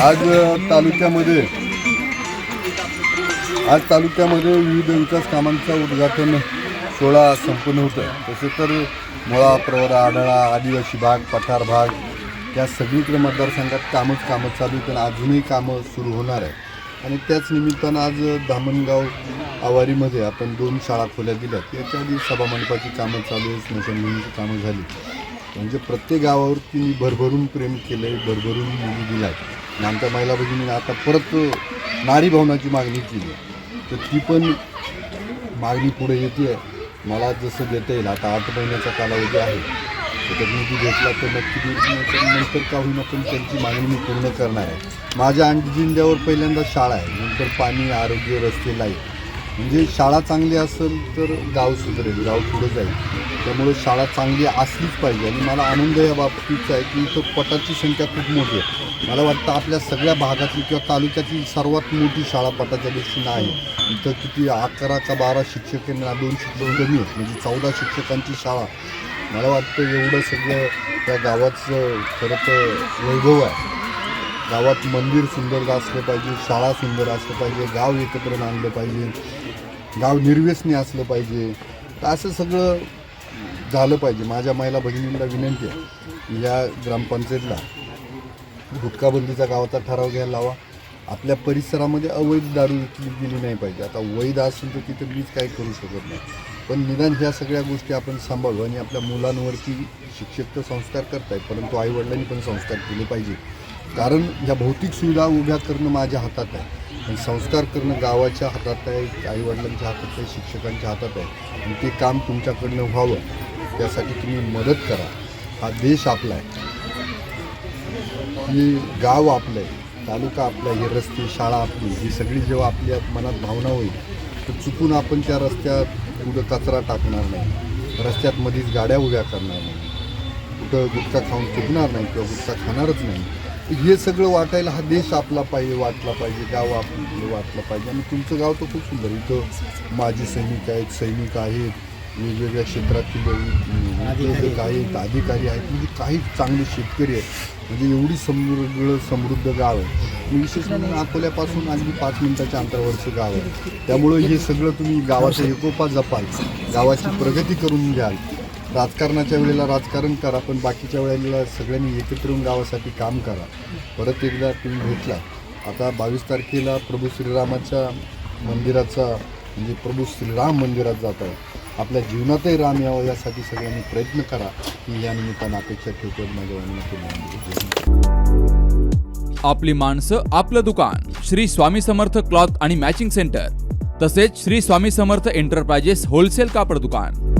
आज तालुक्यामध्ये आज तालुक्यामध्ये विविध विकास कामांचं उद्घाटन सोहळा संपन्न होतं आहे तसे तर मुळा प्रवरा आढळा आदिवासी भाग पठार भाग या सगळीकडे मतदारसंघात कामच कामं चालू आहेत आणि अजूनही कामं सुरू होणार आहे आणि त्याच निमित्तानं आज धामणगाव आवारीमध्ये आपण दोन शाळा खोल्या दिल्या त्याच्या आधी सभामंडपाची कामं चालू आहे स्मशानभूमीची कामं झाली. म्हणजे प्रत्येक गावावरती भरभरून प्रेम केलं आहे भरभरून मुली दिल्या आणि आमच्या महिला भगिनीने आता परत नारी भवनाची मागणी केली. तर ती पण मागणी पुढे येते. मला जसं देता येईल. आता आठ महिन्याचा कालावधी आहे. त्याच्यात निधी घेतला तर नक्की देईल नंतर का होईना पण त्यांची मागणी मी पूर्ण करणार आहे. माझ्या अंडजिंद्यावर पहिल्यांदा शाळा आहे. नंतर पाणी आरोग्य रस्ते लाइट म्हणजे शाळा चांगली असेल तर गाव सुधरेल गाव पुढे जाईल. त्यामुळे शाळा चांगली असलीच पाहिजे. आणि मला आनंद या बाबतीचा आहे की इथं पटाची संख्या खूप मोठी आहे. मला वाटतं आपल्या सगळ्या भागातली किंवा तालुक्यातली सर्वात मोठी शाळा पटाच्या दृष्टीनं आहे. इथं किती अकरा का बारा शिक्षक आहेत दोन शिक्षक कमी आहेत. म्हणजे चौदा शिक्षकांची शाळा. मला वाटतं एवढं सगळं त्या गावाचं खरं तर वैभव आहे. गावात मंदिर सुंदर असलं पाहिजे शाळा सुंदर असलं पाहिजे गाव एकत्र आणलं पाहिजे गाव निर्व्यसनी असलं पाहिजे. तर असं सगळं झालं पाहिजे. माझ्या महिला भगिनींना विनंती आहे या ग्रामपंचायतला गुटखाबंदीचा गावाचा ठराव घ्यायला लावा. आपल्या परिसरामध्ये अवैध दारू विकली गेली नाही पाहिजे. आता वैध असेल तर तिथं मीच काही करू शकत नाही. पण निदान ह्या सगळ्या गोष्टी आपण सांभाळू आणि आपल्या मुलांवरती शिक्षक तर संस्कार करतायत परंतु आईवडिलांनी पण संस्कार केले पाहिजे. कारण ह्या भौतिक सुविधा उभ्या करणं माझ्या हातात आहे. आणि संस्कार करणं गावाच्या हातात आहे आईवडिलांच्या हातात आहे शिक्षकांच्या हातात आहे. आणि ते काम तुमच्याकडनं व्हावं त्यासाठी तुम्ही मदत करा. हा देश आपला आहे. की गाव आपलं आहे तालुका आपला आहे हे रस्ते शाळा आपली ही सगळी जेव्हा आपल्या मनात भावना होईल तर चुकून आपण त्या रस्त्यात कुठं कचरा टाकणार नाही रस्त्यात मध्येच गाड्या उभ्या करणार नाही कुठं गुटखा खाऊन चुकणार नाही किंवा गुटखा खाणारच नाही. हे सगळं वाटायला हा देश आपला पाहिजे वाटला पाहिजे गाव आपलं वाटलं पाहिजे. आणि तुमचं गाव तर खूप सुंदर इथं माजी सैनिक आहेत सैनिक आहेत वेगवेगळ्या क्षेत्रातील उद्योजक आहेत अधिकारी आहेत. म्हणजे काही चांगले शेतकरी आहेत. म्हणजे एवढी समृद्ध समृद्ध गाव आहे. विशेष म्हणून अकोल्यापासून अगदी पाच मिनिटाच्या अंतरावरचं गाव आहे. त्यामुळं हे सगळं तुम्ही गावाचा एकोपा जपाल. गावाची प्रगती करून घ्याल. राजकारणाच्या वेळेला राजकारण करा पण बाकीच्या वेळेला सगळ्यांनी एकत्र येऊन गावासाठी काम करा. परत एकदा तुम्ही भेटला. आता बावीस तारखेला प्रभू श्रीरामाच्या मंदिराचा म्हणजे प्रभू श्रीराम मंदिरात जात आहे. आपल्या जीवनातही राम यावं यासाठी सगळ्यांनी प्रयत्न करा की या निमित्तानं अपेक्षा ठेवतो माझ्या आपली माणसं आपलं दुकान. श्री स्वामी समर्थ क्लॉथ आणि मॅचिंग सेंटर. तसेच श्री स्वामी समर्थ एंटरप्राइजेस होलसेल कापड दुकान.